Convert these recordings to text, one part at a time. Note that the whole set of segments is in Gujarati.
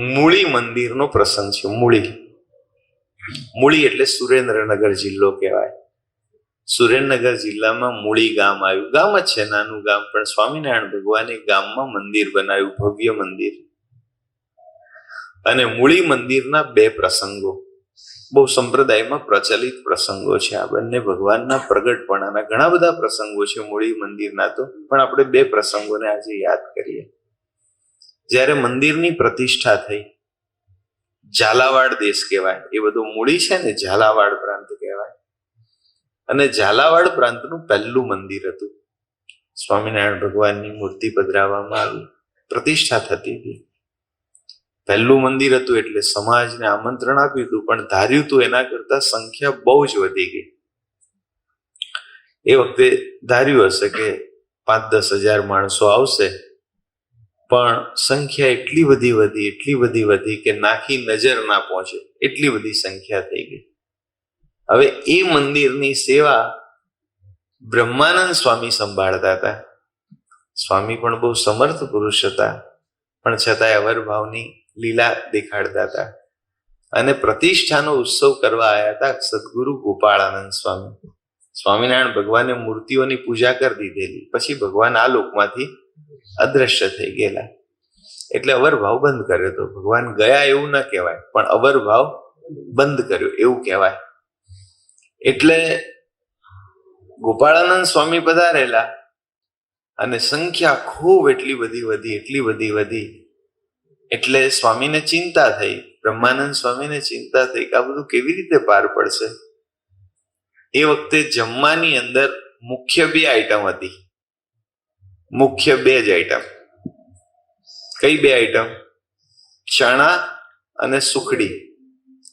મૂળી મંદિરનો પ્રસંગ છે, મૂળી. મૂળી એટલે સુરેન્દ્રનગર જિલ્લો કહેવાય. સુરેન્દ્રનગર જિલ્લામાં મૂળી ગામ આવ્યું. ગામ જ છે, નાનું ગામ, પણ સ્વામિનારાયણ ભગવાને ગામમાં મંદિર બનાવ્યું, ભવ્ય મંદિર. અને મૂળી મંદિરના બે પ્રસંગો. બહુ સંપ્રદાયમાં પ્રચલિત પ્રસંગો છે આ બંને. ભગવાનના પ્રગટપણાના ઘણા બધા પ્રસંગો છે મૂળી મંદિરના તો. પણ આપણે બે પ્રસંગોને આજે યાદ કરીએ. જ્યારે મંદિરની પ્રતિષ્ઠા થઈ, ઝાલાવાડ દેશ કહેવાય, એ બધું મૂળી છે ને ઝાલાવાડ પ્રાંત કહેવાય. અને ઝાલાવાડ પ્રાંતનું પહેલું મંદિર હતું. સ્વામિનારાયણ ભગવાનની મૂર્તિ પધરાવવામાં આવી, પ્રતિષ્ઠા થતી હતી. પહેલું મંદિર હતું એટલે સમાજને આમંત્રણ આપ્યું હતું, પણ ધાર્યું હતું એના કરતા સંખ્યા બહુ જ વધી ગઈ. એ વખતે ધાર્યું હશે કે પાંચ દસ હજાર માણસો આવશે પણ સંખ્યા એટલી બધી વધી, એટલી બધી વધી કે નાખી નજર ના પહોંચે. એટલી બધી સંખ્યા થઈ ગઈ. હવે એ મંદિરની સેવા બ્રહ્માનંદ સ્વામી સંભાળતા હતા. સ્વામી પણ બહુ સમર્થ પુરુષ હતા, પણ છતાંય અવરભાવની લીલા દેખાડતા હતા. અને પ્રતિષ્ઠાનો ઉત્સવ કરવા આવ્યા હતા સદગુરુ ગોપાળાનંદ સ્વામી. સ્વામિનારાયણ ભગવાને મૂર્તિઓની પૂજા કરી દીધેલી. પછી ભગવાન આ લોકમાંથી અદ્રશ્ય થઈ ગયેલા. એટલે અવરભાવ બંધ કર્યો તો ભગવાન ગયા એવું ન કહેવાય, પણ અવરભાવ બંધ કર્યો એવું કહેવાય. એટલે ગોપાળાનંદ સ્વામી પધારેલા અને સંખ્યા ખૂબ એટલી બધી વધી, એટલી બધી વધી, એટલે સ્વામીને ચિંતા થઈ, બ્રહ્માનંદ સ્વામીને ચિંતા થઈ કે આ બધું કેવી રીતે પાર પડશે? એ વખતે જમવાની અંદર મુખ્ય બે આઈટમ હતી. મુખ્ય બે જ આઈટમ કઈ બે આઈટમ ચણા અને સુખડી.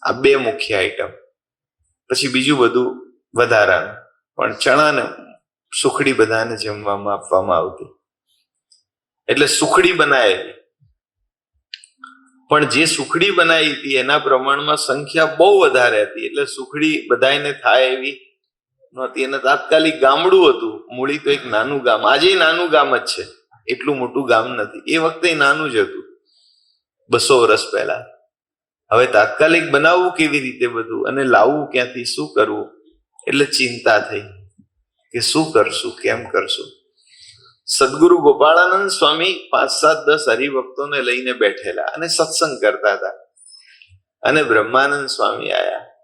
આ બે મુખ્ય આઈટમ પછી બીજું બધું વધારાનું. પણ ચણા ને સુખડી બધાને જમવામાં આપવામાં આવતી. એટલે સુખડી બનાવેલી પણ જે સુખડી બનાવી હતી એના પ્રમાણમાં સંખ્યા બહુ વધારે હતી. એટલે સુખડી બધાને થાય એવી નહોતી અને તાત્કાલિક ગામડું હતું. મૂળી તો એક નાનું ગામ. આજે નાનું ગામ જ છે. એટલું મોટું ગામ નથી. એ વખતે નાનું જ હતું. બસો વર્ષ પહેલા. હવે તાત્કાલિક બનાવવું કેવી રીતે બધું? અને લાવવું ક્યાંથી? શું કરવું? એટલે ચિંતા થઈ. કે શું કરશું? કેમ કરશું? સદગુરુ ગોપાળાનંદ સ્વામી પાંચ સાત દસ હરિભક્તોને લઈને બેઠેલા અને સત્સંગ કરતા હતા. અને બ્રહ્માનંદ સ્વામી આયા.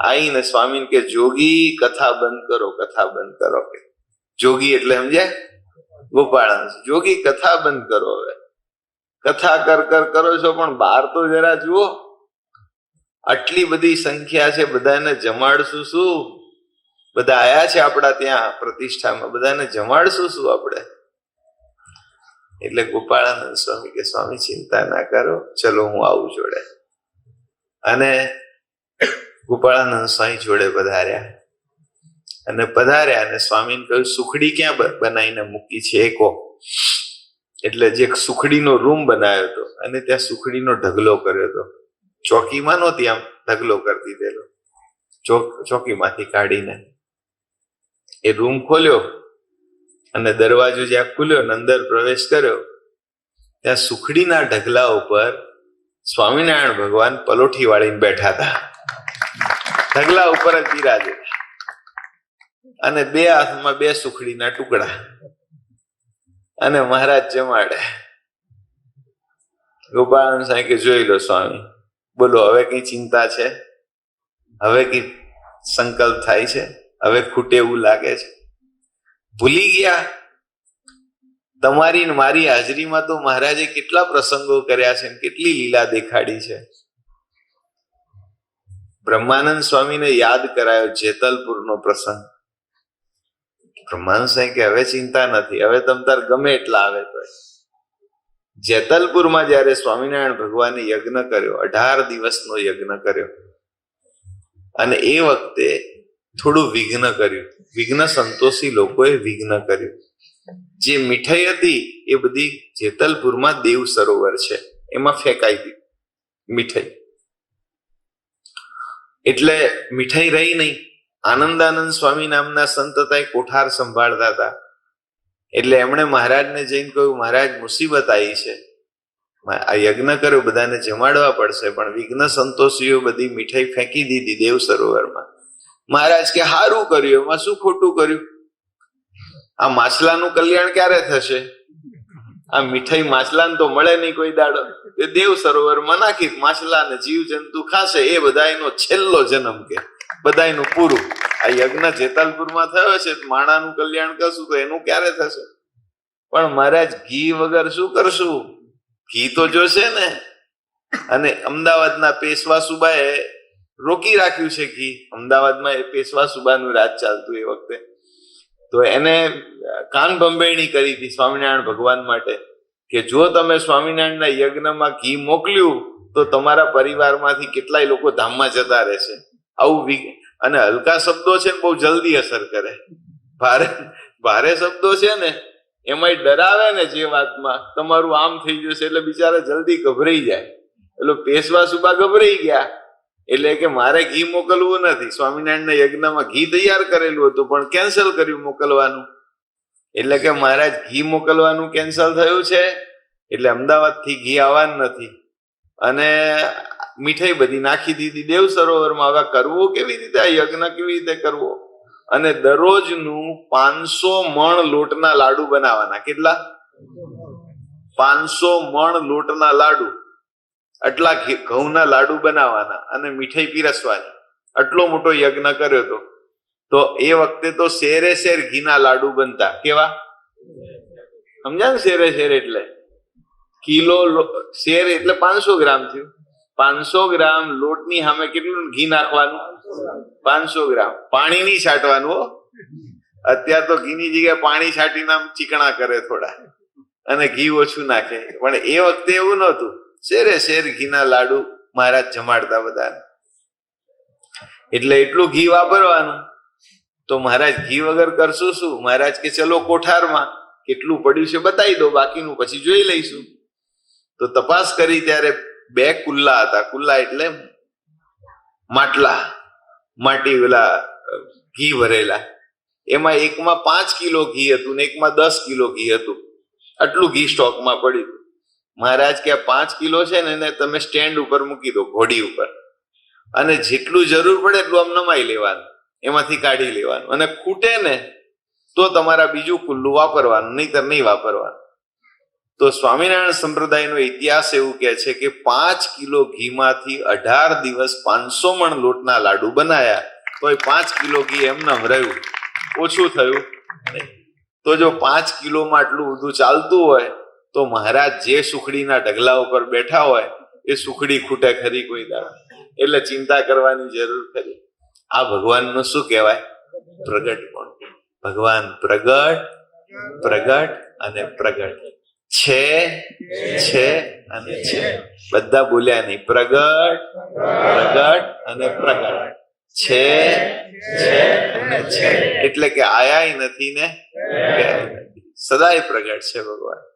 આવીને સ્વામી કે, જોગી, કથા બંધ કરો, કથા બંધ કરો. કે, જોગી એટલે સમજાય? ગોપાળાનંદ જોગી, કથા બંધ કરો હવે. કથા કર કર કરો છો, પણ બહાર તો જરા જુઓ. આટલી બધી સંખ્યા છે, બધાને જમાડશું શું? બધા આયા છે આપણા ત્યાં પ્રતિષ્ઠામાં, બધાને જમાડશું શું આપણે? એટલે ગોપાળાનંદ સ્વામી કે, સ્વામી, ચિંતા ના કરો. ચલો, હું આવું જોડે. અને ગોપાળાનંદ સ્વામી જોડે પધાર્યા. અને પધાર્યા અને સ્વામીને કહ્યું, સુખડી ક્યાં બનાવીને મૂકી છે? એ એટલે જે સુખડીનો રૂમ બનાવ્યો હતો અને ત્યાં સુખડીનો ઢગલો કર્યો હતો. ચોકીમાં નહોતી આમ ઢગલો કરી દીધેલો ચોક, ચોકીમાંથી કાઢીને. એ રૂમ ખોલ્યો અને દરવાજો જ્યાં ખુલ્યો અને અંદર પ્રવેશ કર્યો, ત્યાં સુખડીના ઢગલા ઉપર સ્વામિનારાયણ ભગવાન પલોઠી વાળીને બેઠા હતા. ઢગલા ઉપર જ બિરાજે અને બે હાથમાં બે સુખડીના ટુકડા. અને મહારાજ જમાડે. ગોપાલ સાહેબ કે, જોઈ લો સ્વામી, બોલો, હવે કઈ ચિંતા છે? હવે કઈ સંકલ્પ થાય છે? હવે ખૂટે એવું લાગે છે? ભૂલી ગયા? તમારી મારી હાજરીમાં તો મહારાજે કેટલા પ્રસંગો કર્યા છે કેટલી લીલા દેખાડી છે? બ્રહ્માનંદ સ્વામીને યાદ કરાયો જેતલપુરનો પ્રસંગ. બ્રહ્માનંદ સ્વામી કે, હવે ચિંતા નથી, હવે તમ તાર ગમે એટલા આવે તો જેતલપુરમાં જ્યારે સ્વામિનારાયણ ભગવાને યજ્ઞ કર્યો, અઢાર દિવસનો યજ્ઞ કર્યો, અને એ વખતે થોડું વિઘ્ન કર્યું. વિઘ્ન સંતોષી લોકોએ વિઘ્ન કર્યું. જે મીઠાઈ હતી, એ બધી જેતલપુરમાં દેવ સરોવર છે, એમાં ફેંકાઈ ગઈ મીઠાઈ. એટલે મીઠાઈ રહી નહીં. આનંદાનંદ સ્વામી નામના સંત હતા એ કોઠાર સંભાળતા હતા. એટલે એમણે મહારાજને જઈને કહ્યું, મહારાજ, મુસીબત આવી છે. આ યજ્ઞ કર્યો, બધાને જમાડવા પડશે, પણ વિઘ્ન સંતોષીઓ બધી મીઠાઈ ફેંકી દીધી દેવ સરોવરમાં. મહારાજ કે, હારું કર્યું, એમાં શું ખોટું કર્યું? આ માછલાનું કલ્યાણ ક્યારે થશે? આ મીઠાઈ માછલાને તો મળે નહીં કોઈ દાડો. એ દેવ સરોવરમાં નાખી માછલા ને જીવ જંતુ ખાશે, એ બધા એનો છેલ્લો જન્મ કે. બધા એનું પૂરું. આ યજ્ઞ જેતાલપુરમાં થયો છે, માણાનું કલ્યાણ કરશું તો એનું ક્યારે થશે? પણ મહારાજ, ઘી વગર શું કરશું? ઘી તો જોશે ને. અને અમદાવાદના પેશવા સુબાએ રોકી રાખ્યું છે ઘી. અમદાવાદમાં એ પેશવા સુબાનું રાજ ચાલતું એ વખતે. તો એને કાન બંબેણી કરી હતી સ્વામિનારાયણ ભગવાન માટે કે જો તમે સ્વામિનારાયણના યજ્ઞમાં ઘી મોકલ્યું, તો તમારા પરિવારમાંથી કેટલાય લોકો ધામમાં જતા રહેશે. આવું અને હલકા શબ્દો છે ને બહુ જલ્દી અસર કરે. ભારે ભારે શબ્દો છે ને, એમાંય ડરાવે ને જે વાતમાં, તમારું આમ થઈ જશે એટલે બિચારા જલ્દી ગભરાઈ જાય. એટલે પેશવા સુબા ગભરાઈ ગયા. એટલે કે મારે ઘી મોકલવું નથી. સ્વામિનારાયણના યજ્ઞમાં ઘી તૈયાર કરેલું હતું, પણ કેન્સલ કર્યું મોકલવાનું. એટલે કે મહારાજ ઘી મોકલવાનું કેન્સલ થયું છે. એટલે અમદાવાદથી ઘી આવવાનું નથી. અને મીઠાઈ બધી નાખી દીધી. દેવ સરોવરમાં હવે કરવું કેવી રીતે? આ યજ્ઞ કેવી રીતે કરવો? અને દરરોજનું પાંચસો મણ લોટના લાડુ બનાવવાના. કેટલા? પાંચસો મણ લોટના લાડુ. આટલા ઘઉંના લાડુ બનાવવાના અને મીઠાઈ પીરસવાની. આટલો મોટો યજ્ઞ કર્યો તો. તો એ વખતે તો શેરે શેર ઘીના લાડુ બનતા. કેવા? સમજાય ને શેરે શેર એટલે? કિલો શેર એટલે પાંચસો ગ્રામ થયું. પાંચસો ગ્રામ લોટની સામે કેટલું ઘી નાખવાનું? પાંચસો ગ્રામ. પાણી નહીં છાંટવાનું અત્યારે તો ઘીની જગ્યાએ પાણી છાંટીને આમ ચીકણા કરે થોડા. અને ઘી ઓછું નાખે. પણ એ વખતે એવું નહોતું. શેરે શેર ઘીના લાડુ મહારાજ જમાડતા બધાને. એટલે એટલું ઘી વાપરવાનું. તો મહારાજ ઘી વગર કરશું શું? મહારાજ કે ચલો કોઠારમાં, કેટલું પડ્યું છે બતાવી દો, બાકીનું પછી જોઈ લઈશું. તો તપાસ કરી ત્યારે બે કુલ્લા હતા. કુલ્લા એટલે માટલા, માટી ઓલા ઘી ભરેલા. એમાં એકમાં પાંચ કિલો ઘી હતું ને એકમાં દસ કિલો ઘી હતું. આટલું ઘી સ્ટોકમાં પડ્યું. મહારાજ કે પાંચ કિલો છે ને એને તમે સ્ટેન્ડ ઉપર મૂકી દો ઘોડી ઉપર. અને જેટલું જરૂર પડે એટલું આમ નમાઈ લેવાનું. એમાંથી કાઢી લેવાનું. અને ખૂટે ને તો તમારા બીજું કુલ્લું વાપરવાનું, નહીતર નહીં વાપરવાનું. તો સ્વામિનારાયણ સંપ્રદાયનો ઇતિહાસ એવું કહે છે કે પાંચ કિલો ઘીમાંથી અઢાર દિવસ પાંચસો મણ લોટના લાડુ બનાયા તો એ પાંચ કિલો ઘી એમને રહ્યું. ઓછું થયું. તો જો પાંચ કિલોમાં આટલું બધું ચાલતું હોય તો મહારાજ જે સુખડીના ઢગલા ઉપર બેઠા હોય, એ સુખડી ખૂટે ખરી કોઈ દાડો. એટલે ચિંતા કરવાની જરૂર ખરી. આ ભગવાનનું શું કહેવાય? પ્રગટ પણ ભગવાન પ્રગટ પ્રગટ અને પ્રગટ. છે છે અને છે. બધા બોલ્યા નહીં. પ્રગટ પ્રગટ અને પ્રગટ. છે છે અને છે. એટલે કે આયા નથી ને સદાય પ્રગટ છે ભગવાન.